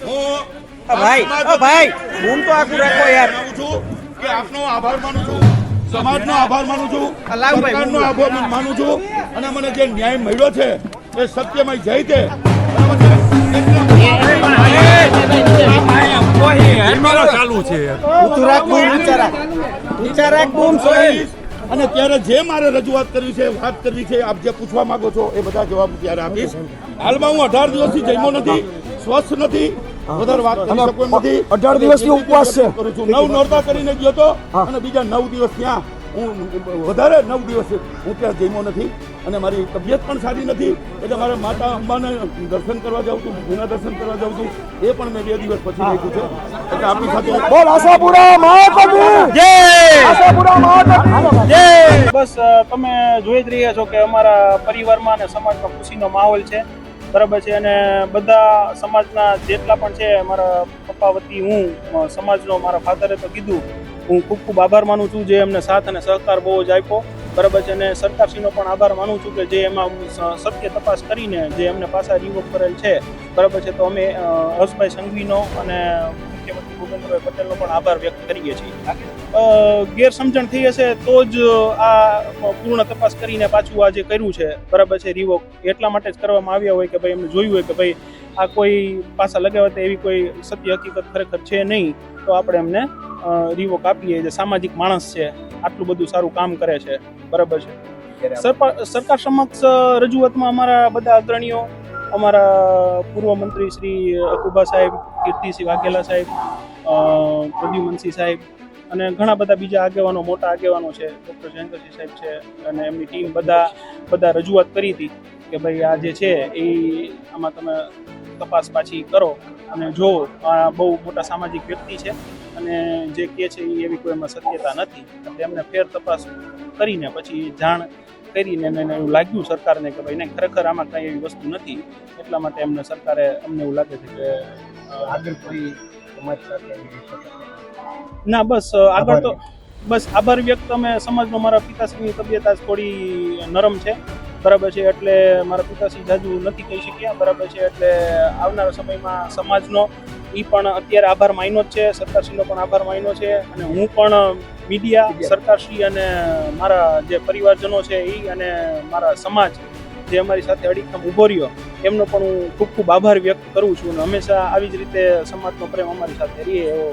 હું ભાઈ ઓ ભાઈ બૂમ તો આખું રાખો યાર. કે આપનો આભાર માનું છું સમાજનો આભાર માનું છું સરકારનો આભાર માનું છું અને મને જે ન્યાય મળ્યો છે એ સત્યમય જય છે ચાલુ છે. અને ત્યારે જે મારે રજૂઆત કરવી છે વાત કરવી છે આપ જે પૂછવા માંગો છો એ બધા જવાબ ત્યારે આપીશ. હાલમાં હું અઢાર દિવસથી જમ્યો નથી સ્વસ્થ નથી વધારે વાત કરી શકું એમ નથી. અઢાર દિવસથી ઉપવાસ છે. કરું છું. નવ નોરતા કરીને ગયો હતો અને બીજા નવ દિવસ ત્યાં હું વધારે નવ દિવસ હું ત્યાં જમ્યો નથી. અને મારી તબિયત પણ સારી નથી એટલે મારે માતા અંબાને દર્શન કરવા જાઉં છું ગુના દર્શન કરવા જાઉં છું. એ પણ મેં બે દિવસ પછી રાખ્યું છે. એટલે આપણી સાથે બોલ આશાપુરા મહાકવિ! આશાપુરા મહાકવિ! જય! બસ તમે જોઈ જ રહ્યા છો કે અમારા પરિવારમાં અને સમાજમાં ખુશીનો માહોલ છે. બરાબર છે અને બધા સમાજના જેટલા પણ છે મારા પપ્પા વતી હું સમાજનો મારા ફાધરે તો કીધું હું ખૂબ ખૂબ આભાર માનું છું જે એમને સાથ અને સહકાર બહુ જ આપ્યો. બરાબર છે અને સરકારશ્રીનો પણ આભાર માનું છું કે જે એમાં સત્ય તપાસ કરીને જે અમને પાછા રિવોક કરેલ છે. બરાબર છે, તો અમે હર્ષભાઈ સંઘવીનો અને મુખ્યમંત્રી ભૂપેન્દ્રભાઈ પટેલનો પણ આભાર વ્યક્ત કરીએ છીએ. ગેરસમજણ થઈ હશે તો જ આ પૂર્ણ તપાસ કરીને પાછું આ જે કર્યું છે, બરાબર છે રિવોક એટલા માટે જ કરવામાં આવ્યા હોય કે ભાઈ એમને જોયું હોય કે ભાઈ આ કોઈ પાછા લગાવતા એવી કોઈ સત્ય હકીકત ખરેખર છે નહીં તો આપણે એમને રિવોક આપીએ જે સામાજિક માણસ છે. આટલું બધું સારું કામ કરે છે. બરાબર છે. સરકાર સમક્ષ રજૂઆતમાં અમારા બધા અગ્રણીઓ અમારા પૂર્વ મંત્રી શ્રી અકુબા સાહેબ કીર્તિસિંહ વાઘેલા સાહેબ પ્રદ્યુમનસિંહ સાહેબ અને ઘણા બધા બીજા આગેવાનો મોટા આગેવાનો છે. ડૉક્ટર જયંતસિંહ સાહેબ છે અને એમની ટીમ બધા બધા રજૂઆત કરી હતી કે ભાઈ આ જે છે એ આમાં તમે તપાસ પાછી કરો અને જો આ બહુ મોટા સામાજિક વ્યક્તિ છે અને જે કહે છે એ એવી કોઈ એમાં સત્યતા નથી એટલે એમને ફેર તપાસ કરીને પછી જાણ કરીને એને એવું લાગ્યું સરકારને કે ભાઈ ખરેખર આમાં કાંઈ એવી વસ્તુ નથી એટલા માટે એમને સરકારે અમને એવું લાગે છે કે આગળ કોઈ ના બસ આગળ તો બસ આભાર વ્યક્ત. અમે સમાજનો મારા પિતાશ્રીની તબિયત આજ થોડી નરમ છે. બરાબર છે એટલે મારા પિતાશ્રી જાજુ નથી કહી શક્યા. બરાબર છે એટલે આવનારા સમયમાં સમાજનો એ પણ અત્યારે આભાર માન્યો જ છે સરકારશ્રીનો પણ આભાર માન્યો છે અને હું પણ મીડિયા સરકારશ્રી અને મારા જે પરિવારજનો છે એ અને મારા સમાજ જે અમારી સાથે અડીખમ ઊભો રહ્યો એમનો પણ હું ખૂબ ખૂબ આભાર વ્યક્ત કરું છું અને હંમેશા આવી જ રીતે સમાજનો પ્રેમ અમારી સાથે રહીએ એવો